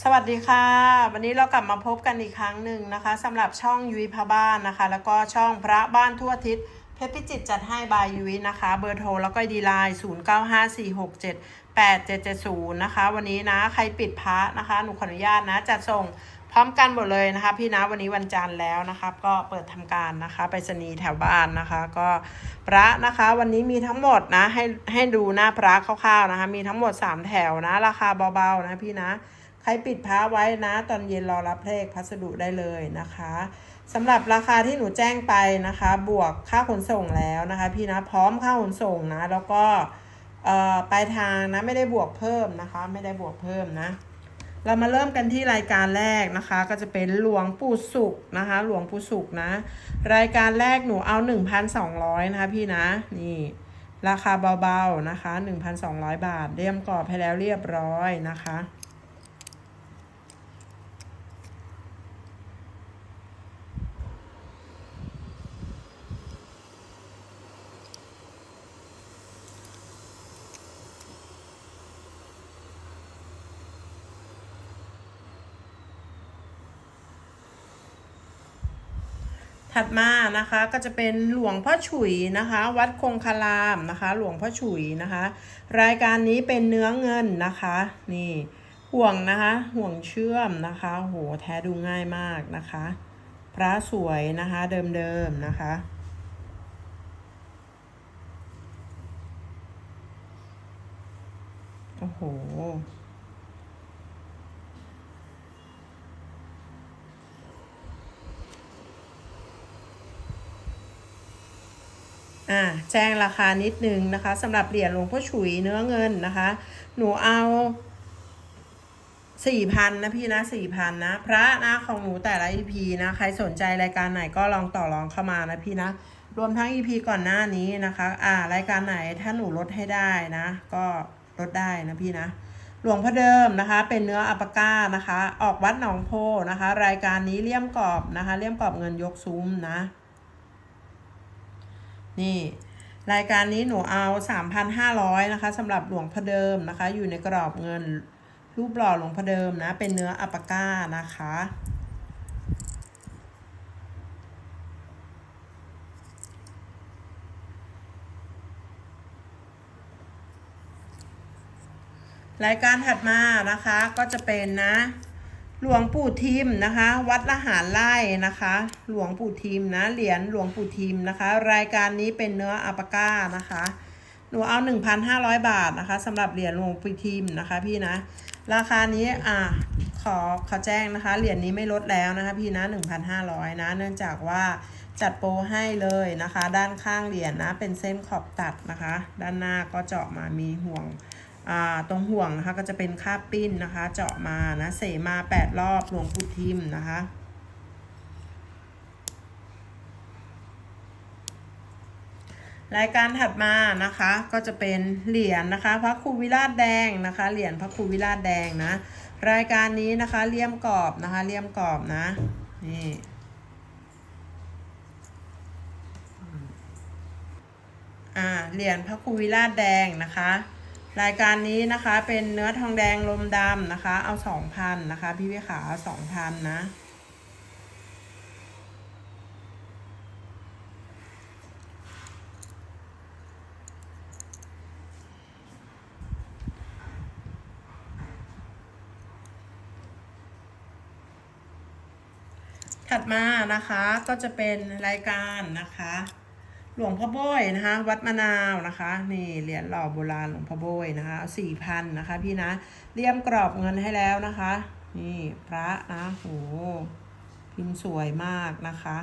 สวัสดีค่ะ วันนี้เรากลับมาพบกันอีกครั้งหนึ่งนะคะสำหรับช่องยุ้ยพระบ้านนะคะ แล้วก็ช่องพระบ้านทั่วทิศเพชรพิจิตจัดให้บายยุ้ยนะคะ เบอร์โทรแล้วก็ดีไลน์0 9 5 4 6 7 8 7 7 0นะคะ วันนี้นะใครปิดพระนะคะ หนูขออนุญาตนะจัดส่งพร้อมกันหมดเลยนะคะ พี่นะวันนี้วันจันทร์แล้วนะคะก็เปิดทำการนะคะไปรษณีย์แถวบ้านนะคะ ก็พระนะคะวันนี้มีทั้งหมดนะให้ให้ดูหน้าพระคร่าวๆนะคะ มีทั้งหมด 3 แถวนะ ราคาเบาๆนะพี่นะ ใครปิดพ้าไว้นะ ตอนเย็นรอรับเลขพัสดุได้เลยนะคะสำหรับราคาที่หนูแจ้งไปนะคะ บวกค่าขนส่งแล้วนะคะ พี่นะพร้อมค่าขนส่งนะ แล้วก็ปลายทางนะไม่ได้บวกเพิ่มนะคะ ไม่ได้บวกเพิ่มนะ เรามาเริ่มกันที่รายการแรกนะคะ ก็จะเป็นหลวงปู่สุขนะคะ หลวงปู่สุขนะ รายการแรกหนูเอา 1,200 นะคะพี่นะนี่ราคาเบาๆนะคะ 1,200 บาทเรียมกรอบให้แล้วเรียบร้อยนะคะ ถัดมานะคะก็จะเป็นหลวงพ่อฉุยนะคะ วัดคงคารามนะคะ หลวงพ่อฉุยนะคะ รายการนี้เป็นเนื้อเงินนะคะ นี่ห่วงนะคะ ห่วงเชื่อมนะคะโหแท้ดูง่ายมากนะคะ พระสวยนะคะเดิมๆนะคะโอ้โห อ่าแจ้งราคานิดนึงนะคะสำหรับเหรียญหลวงพ่อฉุยเนื้อเงินนะคะ หนูเอาสี่พันนะพี่นะสี่พันนะ พระนะของหนูแต่ละ EP นะ ใครสนใจรายการไหนก็ลองต่อรองเข้ามานะพี่นะ รวมทั้ง EP ก่อนหน้านี้นะคะ อ่ารายการไหนถ้าหนูลดให้ได้นะ ก็ลดได้นะพี่นะ หลวงพ่อเดิมนะคะ เป็นเนื้ออัปปาก้านะคะ ออกวัดหนองโพนะคะ รายการนี้เลี่ยมกรอบนะคะ เลี่ยมกรอบเงินยกซุ้มนะ นี่ รายการนี้หนูเอา 3,500 นะคะสำหรับหลวงพ่อเดิมนะคะ อยู่ในกรอบเงินรูปหล่อหลวงพ่อเดิมนะ เป็นเนื้ออัปาก้านะคะ รายการถัดมานะคะก็จะเป็นนะ หลวงปู่ทิมนะคะ วัดละหารไร่นะคะ หลวงปู่ทิมนะเหรียญหลวงปู่ทิมนะคะ รายการนี้เป็นเนื้ออัปาก้านะคะ หนูเอา 1,500 บาทนะคะสำหรับเหรียญหลวงปู่ทิมนะคะ พี่นะ ราคานี้อ่าขอขอแจ้งนะคะเหรียญนี้ไม่ลดแล้วนะคะ พี่นะ1,500นะเนื่องจากว่าจัดโปรให้เลยนะคะ ด้านข้างเหรียญนะ เป็นเส้นขอบตัดนะคะ ด้านหน้าก็เจาะมามีห่วง ตรงห่วงนะคะก็จะเป็นค่าบปิ้นนะคะ เจาะมานะเสมาแปดรอบหลวงปู่ทิมนะคะรายการถัดมานะคะก็จะเป็นเหรียญนะคะพระครูวิราชแดงนะคะเหรียญพระครูวิราชแดงนะรายการนี้นะคะเลี่ยมกรอบนะคะเลี่ยมกรอบนะนี่อ่าเหรียญพระครูวิราชแดงนะคะ รายการนี้นะคะเป็นเนื้อทองแดงลมดำนะคะ เอาสองพันนะคะ พี่พี่ขาสองพันนะ ถัดมานะคะก็จะเป็นรายการนะคะ หลวงพ่อโบยนะคะ วัดมะนาวนะคะนี่เหรียญหล่อโบราณหลวงพ่อโบยนะคะสี่พันนะคะ พี่นะเลี่ยมกรอบเงินให้แล้วนะคะ นี่พระนะโหพิมพ์สวยมากนะคะ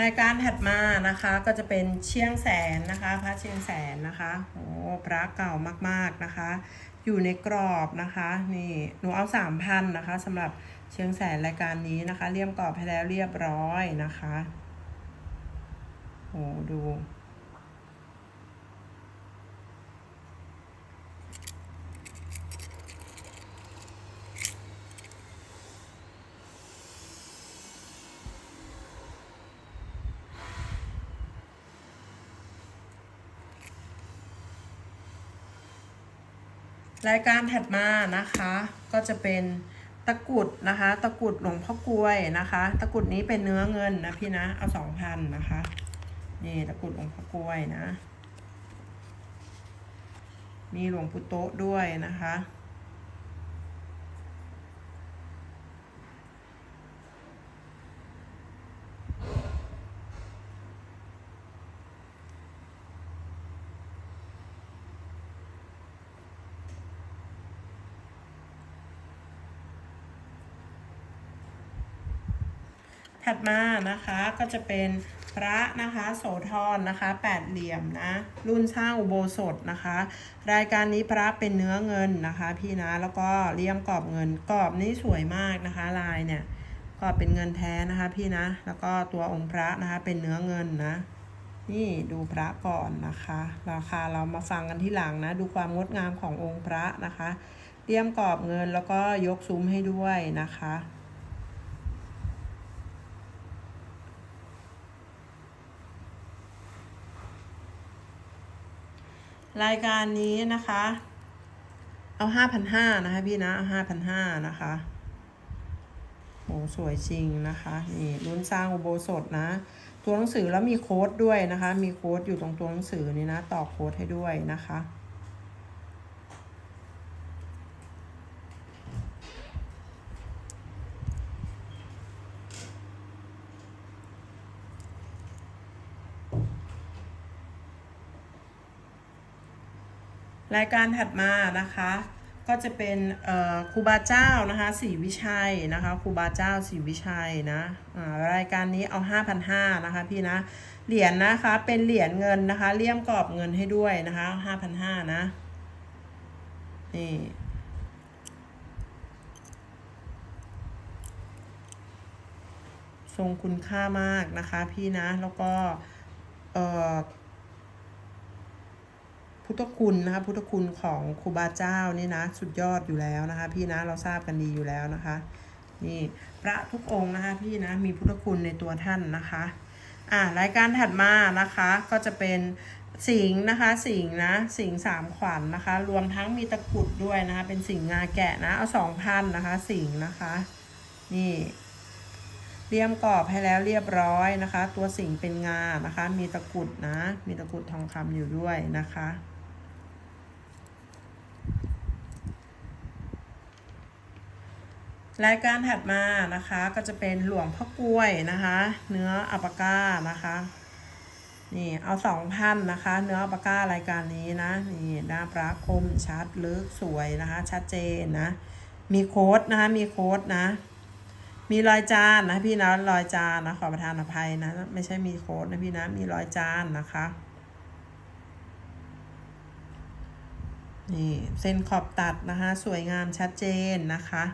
รายการถัดมานะคะก็จะเป็นเชียงแสนนะคะ พระเชียงแสนนะคะโอ้พระเก่ามากๆนะคะ อยู่ในกรอบนะคะนี่หนูเอาสามพันนะคะสำหรับเชียงแสนรายการนี้นะคะเลี่ยมกรอบให้แล้วเรียบร้อยนะคะโอ้ดู รายการถัดมานะคะ ก็จะเป็นตะกุดนะคะ ตะกุดหลวงพ่อกลวยนะคะ ตะกุดนี้เป็นเนื้อเงินนะพี่นะ เอาสองพันนะคะ นี่ตะกุดหลวงพ่อกลวยนะ มีหลวงปู่โต๊ะด้วยนะคะ ถัดมานะคะก็จะเป็นพระนะคะโสธรนะคะแปดเหลี่ยมนะรุ่นสร้างอุโบสถนะคะ รายการนี้พระเป็นเนื้อเงินนะคะ พี่นะแล้วก็เลี่ยมกรอบเงินกรอบนี้สวยมากนะคะ ลายเนี่ยก็เป็นเงินแท้นะคะพี่นะ แล้วก็ตัวองค์พระนะคะเป็นเนื้อเงินนะ นี่ดูพระก่อนนะคะ ราคาเรามาฟังกันที่หลังนะ ดูความงดงามขององค์พระนะคะเลี่ยมกรอบเงินแล้วก็ยกซุ้มให้ด้วยนะคะ รายการนี้นะคะ เอาห้าพันห้านะคะพี่นะ เอาห้าพันห้านะคะโอ้สวยจริงนะคะ นี่รุ่นสร้างอุโบสถนะ ตัวหนังสือแล้วมีโค้ดด้วยนะคะ มีโค้ดอยู่ตรงตัวหนังสือนี่นะ ต่อโค้ดให้ด้วยนะคะ รายการถัดมานะคะ ก็จะเป็นครูบาเจ้านะคะศรีวิชัยนะคะครูบาเจ้าศรีวิชัยนะรายการนี้เอา 5,500นะคะพี่นะเหรียญนะคะเป็นเหรียญเงินนะคะเลี่ยมกรอบเงินให้ด้วยนะคะ5,500นะนี่ทรงคุณค่ามากนะคะพี่นะแล้วก็เอ่อ ทธคุณนะคะพุทธคุณของครูบาเจ้านี่นะสุดยอดอยู่แล้วนะคะ พี่นะเราทราบกันดีอยู่แล้วนะคะนี่พระทุกองค์นะคะพี่นะมีพุทธคุณในตัวท่านนะคะอ่ารายการถัดมานะคะก็จะเป็นสิงห์นะคะสิงห์นะสิงห์สามขวัญนนะคะ รวมทั้งมีตะกุดด้วยนะคะเป็นสิงห์งาแกะนะเอาสองพันนะคะสิงห์นะคะนี่เรียมกรอบให้แล้วเรียบร้อยนะคะ ตัวสิงห์เป็นงานะคะ มีตะกุดนะ มีตะกุดทองคำอยู่ด้วยนะคะ รายการถัดมานะคะก็จะเป็นหลวงพ่อกล้วยนะคะ เนื้ออัปก้านะคะนี่เอาสองพันนะคะ เนื้ออัปก้ารายการนี้นะนี่หน้าพระคมชัดลึกสวยนะคะ ชัดเจนนะ มีโค้ดนะคะมีโค้ดนะ มีรอยจานนะพี่นะรอยจานนะขอประทานอภัยนะ ไม่ใช่มีโค้ดนะพี่นะมีรอยจานนะคะนี่เส้นขอบตัดนะคะ สวยงามชัดเจนนะคะ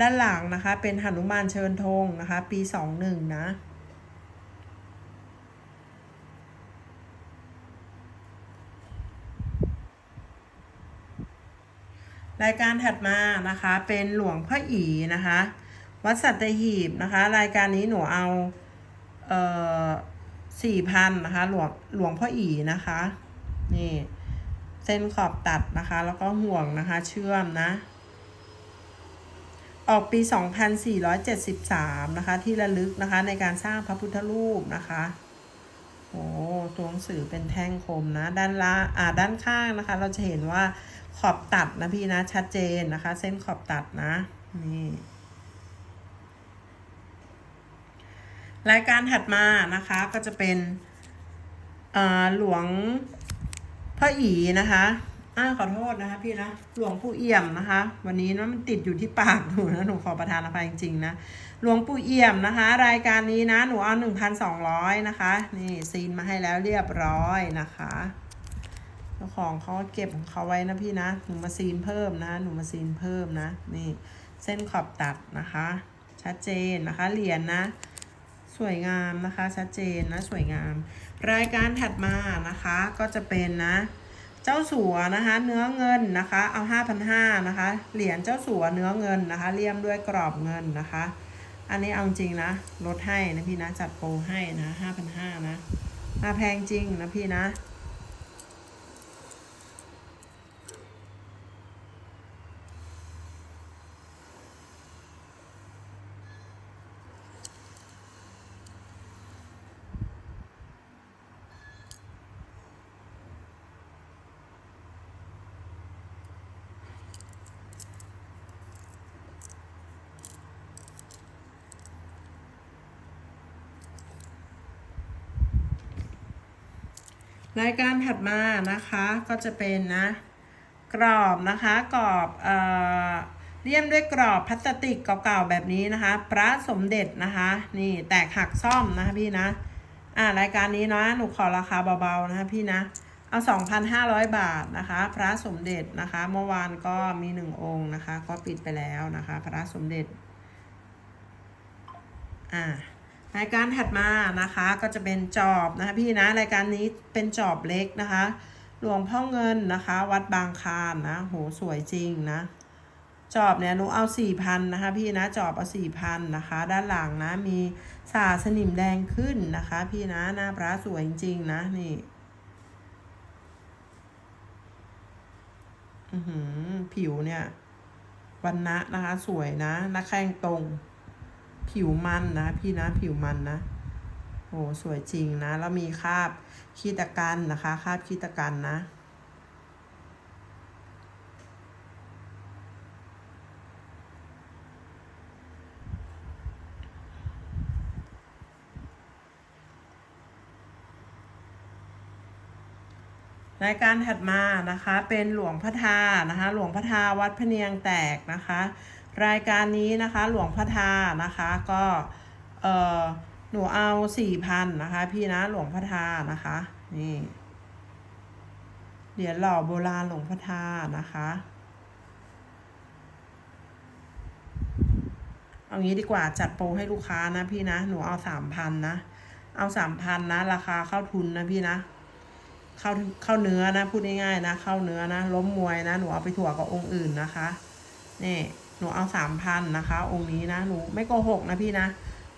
ด้านหลังนะคะ เป็นหนุมานเชิญธงนะคะ ปีสองหนึ่งนะรายการถัดมานะคะเป็นหลวงพ่ออีนะคะ วัดสัตหีบนะคะ รายการนี้หนูเอาเอ่อสี่พันนะคะหลวงหลวงพ่ออีนะคะ นี่ เส้นขอบตัดนะคะ แล้วก็ห่วงนะคะ เชื่อมนะ ออกปี 2473 นะคะ ที่ระลึกนะคะในการสร้างพระพุทธรูปนะคะโอ้ตัวหนังสือเป็นแท่งคมนะ ด้านละอ่าด้านข้างนะคะ เราจะเห็นว่าขอบตัดนะพี่นะ ชัดเจนนะคะ เส้นขอบตัดนะ นี่รายการถัดมานะคะก็จะเป็นหลวงพ่ออีนะคะ อ่าขอโทษนะคะพี่นะหลวงปู่เอี่ยมนะคะ วันนี้นะมันติดอยู่ที่ปากหนูนะหนูขอประทานอภัยจริงๆนะหลวงปู่เอี่ยมนะคะ รายการนี้นะหนูเอาหนึ่งพันสองร้อยนะคะนี่ซีนมาให้แล้วเรียบร้อยนะคะเจ้าของเขาเก็บของเขาไว้นะพี่นะหนูมาซีนเพิ่มนะหนูมาซีนเพิ่มนะนี่เส้นขอบตัดนะคะ ชัดเจนนะคะเหรียญนะสวยงามนะคะชัดเจนนะสวยงาม รายการถัดมานะคะก็จะเป็นนะ เจ้าสัวนะคะ เนื้อเงินนะคะ เอาห้าพันห้านะคะ เหรียญเจ้าสัวเนื้อเงินนะคะ เลี่ยมด้วยกรอบเงินนะคะ อันนี้เอาจริงนะลดให้นะพี่นะจัดโปรให้นะห้าพันห้านะมาแพงจริงนะพี่นะ รายการถัดมานะคะก็จะเป็นนะกรอบนะคะกรอบเอ่อเลี่ยมด้วยกรอบพลาสติกเก่าๆแบบนี้นะคะ พระสมเด็จนะคะนี่แตกหักซ่อมนะคะพี่นะอ่ารายการนี้เนาะหนูขอราคาเบาๆนะคะพี่นะเอา 2,500 บาทนะคะ พระสมเด็จนะคะ เมื่อวานก็มีหนึ่งองค์นะคะ ก็ปิดไปแล้วนะคะ พระสมเด็จอ่า รายการถัดมานะคะก็จะเป็นจอบนะคะพี่นะรายการนี้เป็นจอบเล็กนะคะ หลวงพ่อเงินนะคะ วัดบางคานนะโหสวยจริงนะ จอบเนี่ยหนูเอาสี่พันนะคะพี่นะจอบเอาสี่พันนะคะ ด้านหลังนะมีสาสนิมแดงขึ้นนะคะ พี่นะหน้าพระสวยจริงๆนะนี่อือหือผิวเนี่ยวันนะนะคะ สวยนะหน้าแข้งตรง ผิวมันนะ พี่นะผิวมันนะโอ้สวยจริงนะ แล้วมีคราบคีตะกันนะคะคราบคีตะกันนะรายการถัดมานะคะเป็นหลวงพ่อทานะคะ หลวงพ่อทาวัดพะเนียงแตกนะคะ รายการนี้นะคะหลวงพ่อทานะคะก็เออหนูเอาสี่พันนะคะ พี่นะหลวงพ่อทานะคะนี่เหรียญหล่อโบราณหลวงพ่อทานะคะเอางี้ดีกว่าจัดโปรให้ลูกค้านะพี่นะหนูเอาสามพันนะเอาสามพันนะ ราคาเข้าทุนนะพี่นะเข้าเข้าเนื้อนะพูดง่ายๆนะ เข้าเนื้อนะล้มมวยนะหนูเอาไปถั่วกับองค์อื่นนะคะนี่ หนูเอาสามพันนะคะ องค์นี้นะหนูไม่โกหกนะพี่นะ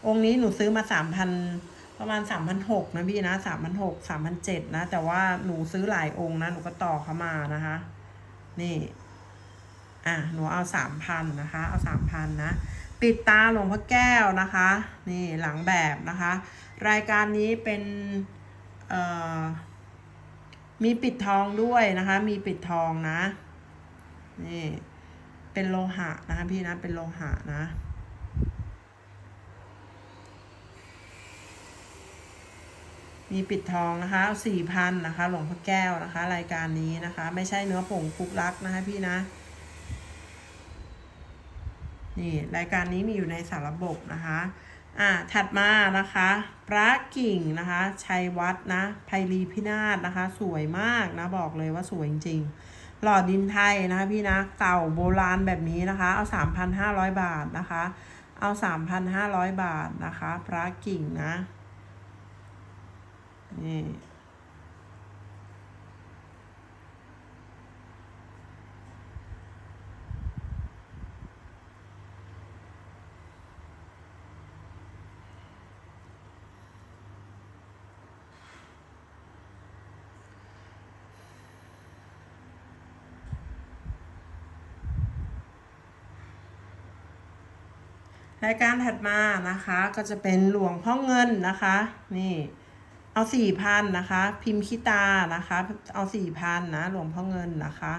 องค์นี้หนูซื้อมาสามพันประมาณสามพันหกนะพี่นะสามพันหกสามพันเจ็ดนะ แต่ว่าหนูซื้อหลายองค์นะ หนูก็ต่อเข้ามานะคะ นี่ อะหนูเอาสามพันนะคะ เอาสามพันนะ ปิดตาหลวงพ่อแก้วนะคะ นี่หลังแบบนะคะ รายการนี้เป็นเอ่อมีปิดทองด้วยนะคะ มีปิดทองนะ นี่ เป็นโลหะนะคะพี่นะ เป็นโลหะนะ มีปิดทองนะคะสี่พันนะคะ หลวงพ่อแก้วนะคะ รายการนี้นะคะ ไม่ใช่เนื้อผงคุกลักนะคะพี่นะ นี่รายการนี้มีอยู่ในสารระบบนะคะ อ่า ถัดมานะคะ พระกิ่งนะคะ ชัยวัฒนะไพรีพินาศนะคะ สวยมากนะ บอกเลยว่าสวยจริงๆ หล่อดินไทยนะคะพี่นะเก่าโบราณแบบนี้นะคะ เอา 3,500 บาทนะคะ เอา 3,500 บาทนะคะ พระกิ่งนะนี่ รายการถัดมานะคะก็จะเป็นหลวงพ่อเงินนะคะ นี่เอาสี่พันนะคะ พิมพ์คิตานะคะ เอาสี่พันนะหลวงพ่อเงินนะคะ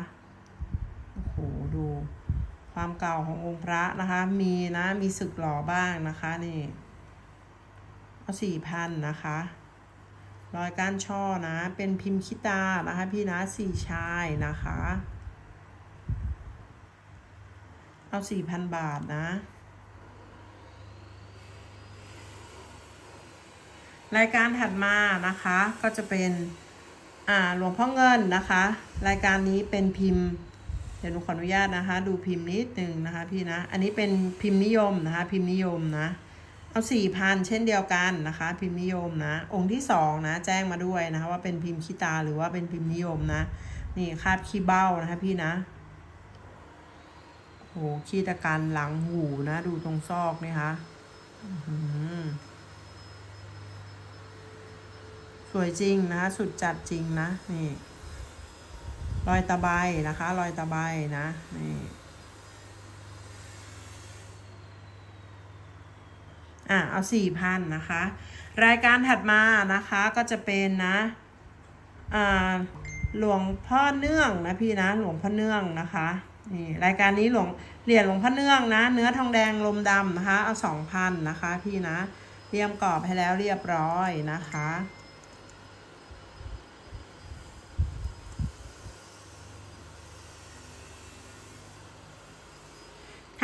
โอ้โหดูความเก่าขององค์พระนะคะ มีนะมีสึกหล่อบ้างนะคะนี่เอาสี่พันนะคะรอยก้านช่อนะ เป็นพิมพ์คิตานะคะ พี่นะสี่ชายนะคะ เอาสี่พันบาทนะ รายการถัดมานะคะก็จะเป็นอ่าหลวงพ่อเงินนะคะ รายการนี้เป็นพิมพ์ เดี๋ยวหนูขออนุญาตนะคะ ดูพิมพ์นิดนึงนะคะพี่นะ อันนี้เป็นพิมพ์นิยมนะคะ พิมพ์นิยมนะเอาสี่พันเช่นเดียวกันนะคะ พิมพ์นิยมนะ องค์ที่สองนะแจ้งมาด้วยนะคะว่าเป็นพิมพ์ขี้ตาหรือว่าเป็นพิมพ์นิยมนะ นี่คาบขี้เบ้านะคะพี่นะโหขี้ตะการหลังหูนะ ดูตรงซอกนี่คะอื้อหือ สวยจริงนะคะสุดจัดจริงนะนี่รอยตะไบนะคะ รอยตะไบนะ นี่อะเอาสี่พันนะคะ รายการถัดมานะคะก็จะเป็นนะอ่าหลวงพ่อเนื่องนะพี่นะหลวงพ่อเนื่องนะคะนี่รายการนี้หลวงเหรียญหลวงพ่อเนื่องนะ เนื้อทองแดงลมดำนะคะ เอาสองพันนะคะ พี่นะเตรียมกรอบให้แล้วเรียบร้อยนะคะ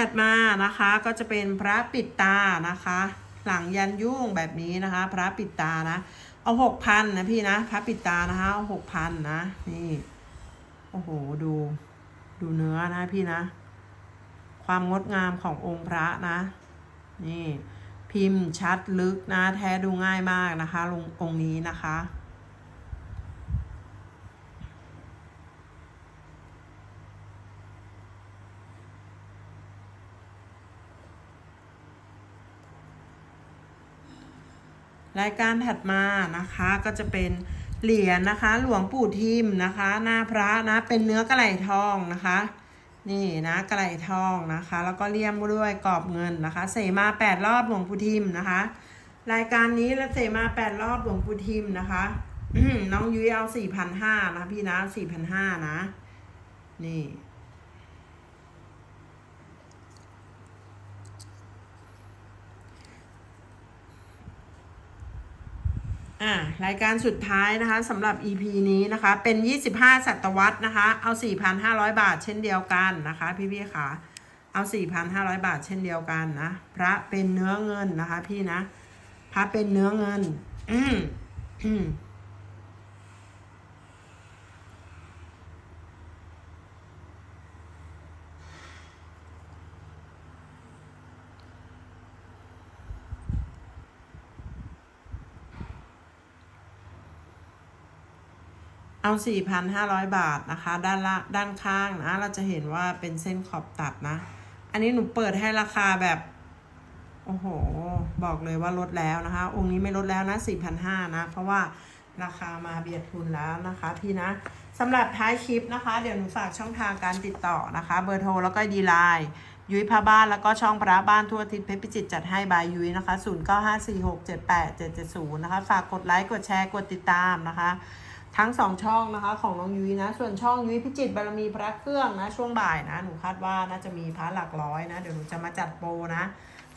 ถัดมานะคะก็จะเป็นพระปิดตานะคะ หลังยันยุ่งแบบนี้นะคะ พระปิดตานะ เอาหกพันนะพี่นะพระปิดตานะคะเอาหกพันนะนี่โอ้โหดูดูเนื้อนะพี่นะ ความงดงามขององค์พระนะ นี่พิมพ์ชัดลึกนะ แท้ดูง่ายมากนะคะลงองค์นี้นะคะ รายการถัดมานะคะก็จะเป็นเหรียญนะคะ หลวงปู่ทิมนะคะ หน้าพระนะเป็นเนื้อกระไหลทองนะคะ นี่นะกระไหลทองนะคะ แล้วก็เลี่ยมด้วยกรอบเงินนะคะ เสมาแปดรอบหลวงปู่ทิมนะคะ รายการนี้แล้วเสมาแปดรอบหลวงปู่ทิมนะคะน้องยุ้ยเอาสี่พันห้านะพี่นะสี่พันห้านะ นี่ อ่ารายการสุดท้ายนะคะสำหรับ EP นี้นะคะ เป็น 25 ศตวรรษนะคะ เอา 4,500 บาทเช่นเดียวกันนะคะ พี่พี่ๆค่ะเอา 4,500 บาทเช่นเดียวกันนะ พระเป็นเนื้อเงินนะคะ พี่นะ พระเป็นเนื้อเงิน อืมอืม เอา 4,500 บาทนะคะ ด้านละด้านข้างนะ เราจะเห็นว่าเป็นเส้นขอบตัดนะ อันนี้หนูเปิดให้ราคาแบบ โอ้โห บอกเลยว่าลดแล้วนะคะ องค์นี้ไม่ลดแล้วนะ 4,500 นะ เพราะว่าราคามาเบียดทุนแล้วนะคะพี่นะสำหรับท้ายคลิปนะคะ เดี๋ยวหนูฝากช่องทางการติดต่อนะคะ เบอร์โทรแล้วก็ดีไลน์ยุ้ยพาบ้านแล้วก็ช่องพระบ้านทั่วอาทิศเพชรพิจิตรจัดให้บายยุ้ยนะคะ 0954678770 นะคะ ฝากกดไลค์กดแชร์กดติดตามนะคะ ทั้งสองช่องนะคะของน้องยุ้ยนะ ส่วนช่องยุ้ยพิจิตบารมีพระเครื่องนะ ช่วงบ่ายนะ หนูคาดว่าน่าจะมีพระหลักร้อยนะ เดี๋ยวหนูจะมาจัดโปรนะ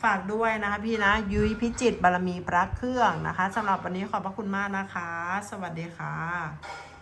ฝากด้วยนะคะพี่นะ ยุ้ยพิจิตบารมีพระเครื่องนะคะสำหรับวันนี้ขอบพระคุณมากนะคะ สวัสดีค่ะ